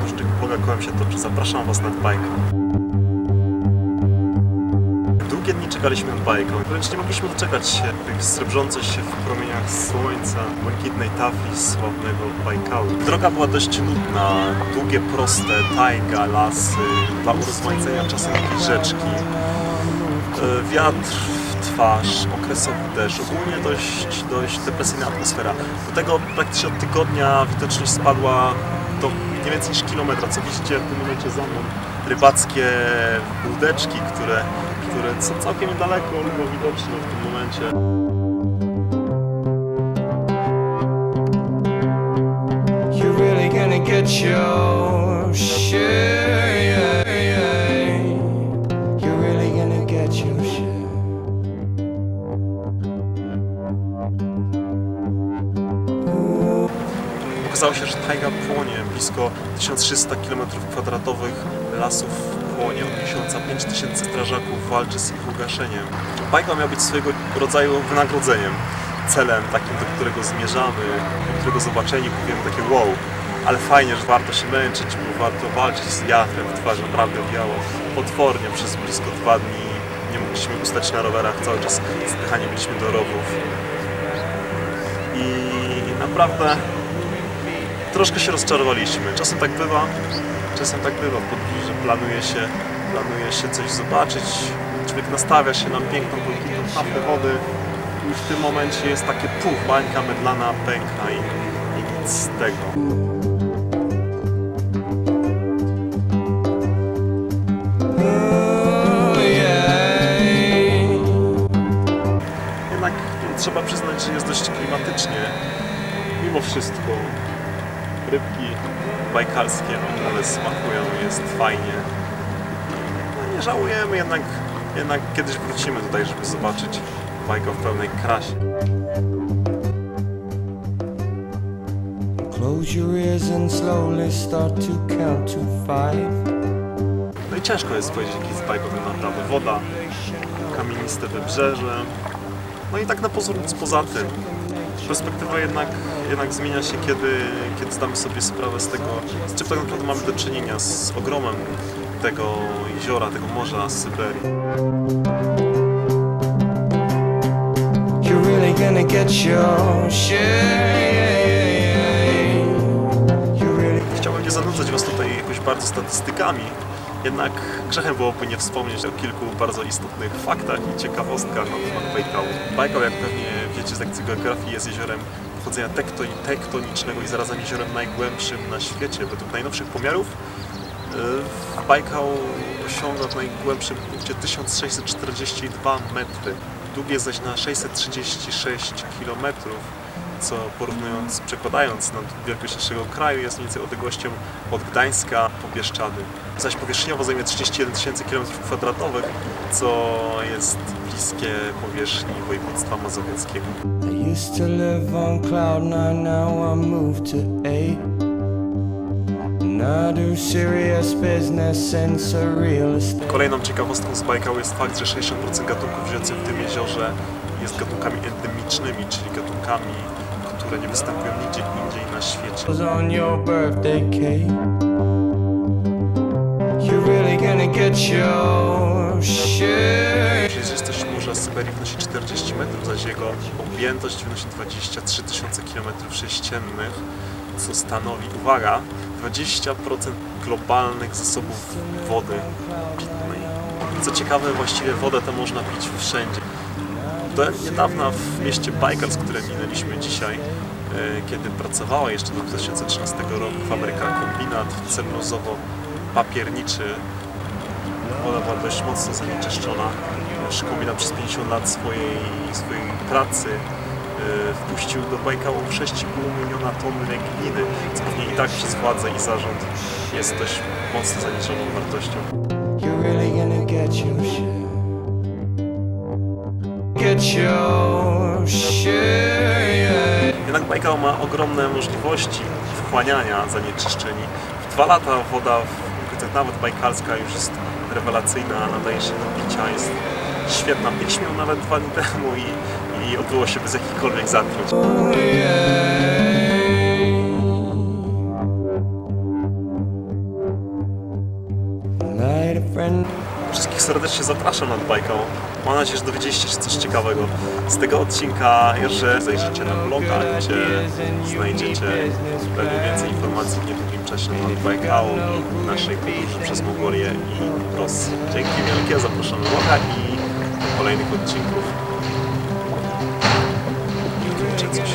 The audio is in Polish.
Różnych kołem się toczy. Zapraszam Was na bajkę. Długie dni czekaliśmy na bajkę. Wręcz nie mogliśmy doczekać się tych srebrzących się w promieniach słońca, błękitnej tafli sławnego Bajkału. Droga była dość nudna. Długie, proste, tajga, lasy, dla urozmaicenia czasem jakieś rzeczki. E, wiatr twarz, okresowy deszcz, ogólnie dość, dość depresyjna atmosfera. Do tego praktycznie od tygodnia widoczność spadła do nie więcej niż kilometra, co widzicie w tym momencie za mną. Rybackie łódeczki, które, które są całkiem niedaleko, było widoczne w tym momencie. Get your Okazało się, że tajga płonie, blisko 1300 km2 lasów płonie, od miesiąca 5000 strażaków walczy z ich ugaszeniem. Bajka miała być swojego rodzaju wynagrodzeniem, celem takim, do którego zmierzamy, do którego zobaczeni powiemy takie wow, ale fajnie, że warto się męczyć, bo warto walczyć z wiatrem w twarzy, naprawdę wiało potwornie przez blisko dwa dni. Nie mogliśmy ustać na rowerach, cały czas spychani byliśmy do rowów. I naprawdę troszkę się rozczarowaliśmy. Czasem tak bywa, czasem tak bywa w że planuje się, planuje się coś zobaczyć, człowiek nastawia się na piękną, błękitną taflę wody i w tym momencie jest takie puf, bańka mydlana pęka i, i nic z tego. Jednak trzeba przyznać, że jest dość klimatycznie. Mimo wszystko rybki bajkalskie ale smakują, jest fajnie. No, nie żałujemy, jednak, jednak kiedyś wrócimy tutaj, żeby zobaczyć bajkę w pełnej krasie. Close your ears and slowly start to count to five. No i ciężko jest powiedzieć, jaki jest bajką tak naprawdę. Woda, kamieniste wybrzeże. No i tak na pozór nic poza tym. Perspektywa jednak, jednak zmienia się, kiedy, kiedy zdamy sobie sprawę z tego, z czym tak naprawdę mamy do czynienia, z ogromem tego jeziora, tego morza z Syberii. You're really gonna get your share. Chciałbym nie zanudzać Was tutaj jakoś bardzo statystykami, jednak grzechem byłoby nie wspomnieć o kilku bardzo istotnych faktach i ciekawostkach na temat Bajkału. Bajkał, jak pewnie wiecie z lekcji geografii, jest jeziorem pochodzenia tekto tektonicznego i zarazem jeziorem najgłębszym na świecie. Według najnowszych pomiarów Bajkał osiąga w najgłębszym punkcie 1642 metry. Długie zaś na 636 kilometrów co porównując, przekładając na wielkość naszego kraju jest mniej więcej odległością od Gdańska po Bieszczady. Zaś powierzchniowo zajmie 31 tysięcy km2, co jest bliskie powierzchni województwa mazowieckiego. I used to live on cloud nine, now I moved to eight. Kolejną ciekawostką z Bajkału jest fakt, że 60% gatunków żyjących w tym jeziorze jest gatunkami endemicznymi, czyli gatunkami, które nie występują nigdzie indziej na świecie. was on your birthday cake. You're really gonna get your. Przejrzystość Morza Syberii wynosi 40 metrów, zaś jego objętość wynosi 23 tysiące km sześciennych, co stanowi, uwaga, 20% globalnych zasobów wody pitnej. Co ciekawe, właściwie wodę tę można pić wszędzie. Do niedawna w mieście Bajkal, z którym minęliśmy dzisiaj, e, kiedy pracowała jeszcze do 2013 roku fabryka kombinat celulozowo-papierniczy, woda była dość mocno zanieczyszczona. Nasz kombinat przez 50 lat swojej, swojej pracy e, wpuścił do Bajkału 6,5 miliona ton gliny, co pewnie i tak przez władze i zarząd jest dość mocno zanieczyszczoną wartością. Get your share. Jednak Bajkał ma ogromne możliwości wchłaniania zanieczyszczeni. W dwa lata woda w okolicach nawet bajkalska już jest rewelacyjna, nadaje się do picia, jest świetna. Piliśmy ją nawet dwa dni temu i, i odbyło się bez jakichkolwiek zatruć. Night, friend. Wszystkich serdecznie zapraszam nad bajką. Mam nadzieję, że dowiedzieliście się coś ciekawego z tego odcinka, że zajrzycie na bloga, gdzie znajdziecie pewnie więcej informacji w niedługim czasie na Bajkału i naszej podróży przez Mongolię i Rosję. Dzięki wielkie, zapraszam na bloga i do kolejnych odcinków. Uczę coś.